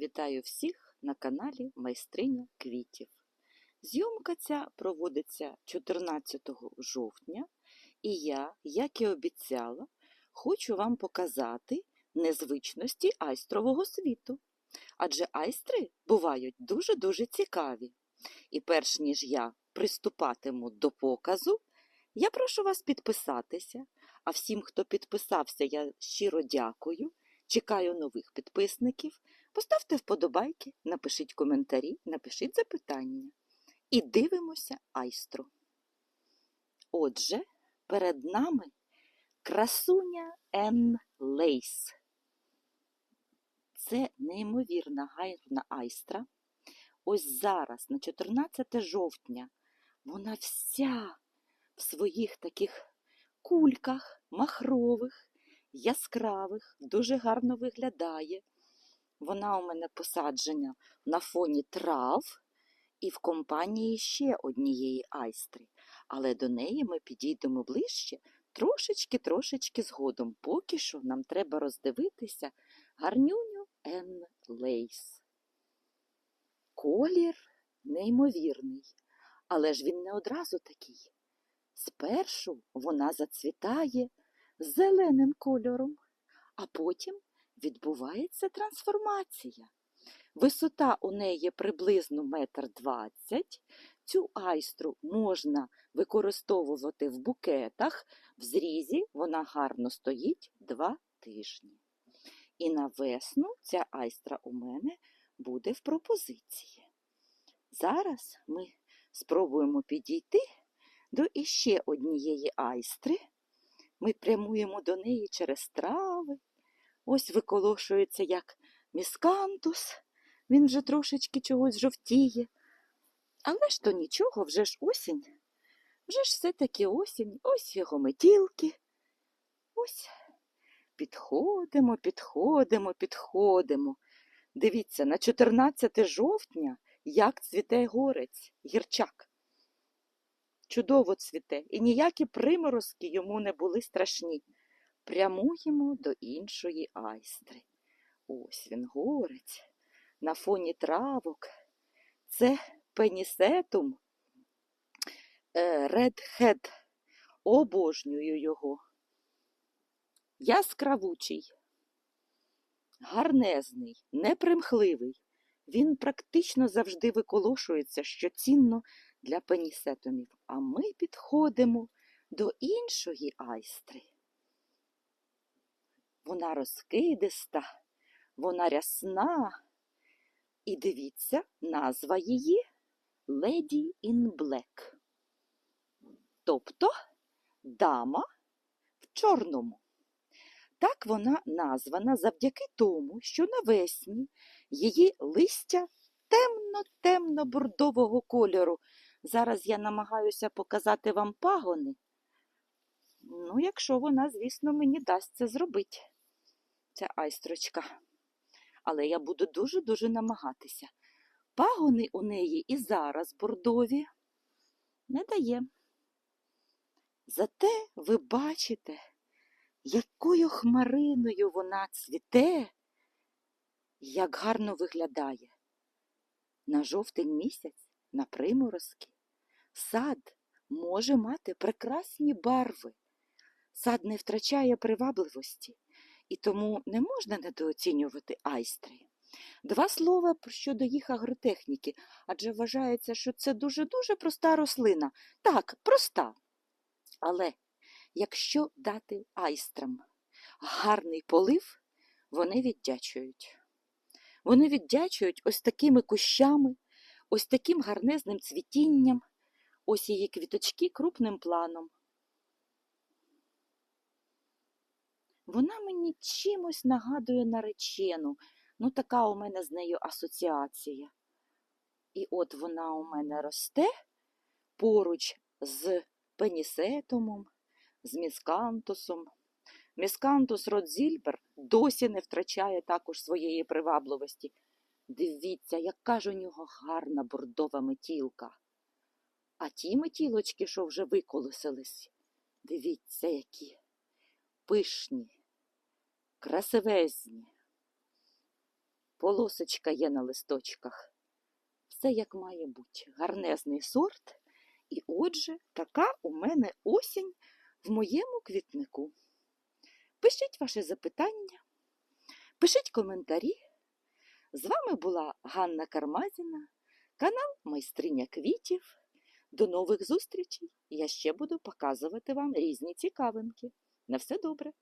Вітаю всіх на каналі Майстриня квітів. Зйомка ця проводиться 14 жовтня, і я, як і обіцяла, хочу вам показати незвичності айстрового світу. Адже айстри бувають дуже-дуже цікаві. І перш ніж я приступатиму до показу, я прошу вас підписатися. А всім, хто підписався, я щиро дякую. Чекаю нових підписників. Поставте вподобайки, напишіть коментарі, напишіть запитання. І дивимося айстру. Отже, перед нами красуня Ен Лейс. Це неймовірна гарна айстра. Ось зараз, на 14 жовтня, вона вся в своїх таких кульках махрових, яскравих, дуже гарно виглядає. Вона у мене посаджена на фоні трав і в компанії ще однієї айстри. Але до неї ми підійдемо ближче трошечки-трошечки згодом. Поки що нам треба роздивитися гарнюню Ен Лейс. Колір неймовірний, але ж він не одразу такий. Спершу вона зацвітає зеленим кольором, а потім відбувається трансформація. Висота у неї приблизно метр двадцять. Цю айстру можна використовувати в букетах, в зрізі вона гарно стоїть два тижні. І на весну ця айстра у мене буде в пропозиції. Зараз ми спробуємо підійти до іще однієї айстри. Ми прямуємо до неї через трави. Ось виколошується як міскантус, він вже трошечки чогось жовтіє. Але ж то нічого, вже ж осінь. Вже ж все-таки осінь, ось його метілки. Ось підходимо, підходимо, підходимо. Дивіться, на 14 жовтня як цвіте горець, гірчак. Чудово цвіте, і ніякі приморозки йому не були страшні. Прямуємо до іншої айстри. Ось він горець, на фоні травок. Це пенісетум редхед. Обожнюю його. Яскравучий, гарнезний, непримхливий. Він практично завжди виколошується, що цінно для пенісетумів. А ми підходимо до іншої айстри. Вона розкидиста, вона рясна. І дивіться, назва її Lady in Black. Тобто дама в чорному. Так вона названа завдяки тому, що навесні її листя темно-темно-бордового кольору. Зараз я намагаюся показати вам пагони. Ну, якщо вона, звісно, мені дасть це зробити, ця айстрочка. Але я буду дуже-дуже намагатися. Пагони у неї і зараз бордові не дає. Зате ви бачите, якою хмариною вона цвіте, як гарно виглядає. На жовтень місяць, на приморозки, сад може мати прекрасні барви. Сад не втрачає привабливості, і тому не можна недооцінювати айстри. Два слова щодо їх агротехніки, адже вважається, що це дуже-дуже проста рослина. Так, проста. Але якщо дати айстрам гарний полив, вони віддячують. Вони віддячують ось такими кущами, ось таким гарнезним цвітінням, ось її квіточки крупним планом. Вона мені чимось нагадує наречену, ну така у мене з нею асоціація. І от вона у мене росте поруч з пенісетумом, з міскантусом. Міскантус Родзільбер досі не втрачає також своєї привабливості. Дивіться, яка ж у нього гарна бордова метілка. А ті метілочки, що вже виколосились, дивіться, які пишні, красивезні. полосочка є на листочках. Все як має бути. Гарнезний сорт. І отже, така у мене осінь в моєму квітнику. Пишіть ваші запитання, пишіть коментарі. З вами була Ганна Кармазіна, канал Майстриня квітів. До нових зустрічей! Я ще буду показувати вам різні цікавинки. На все добре!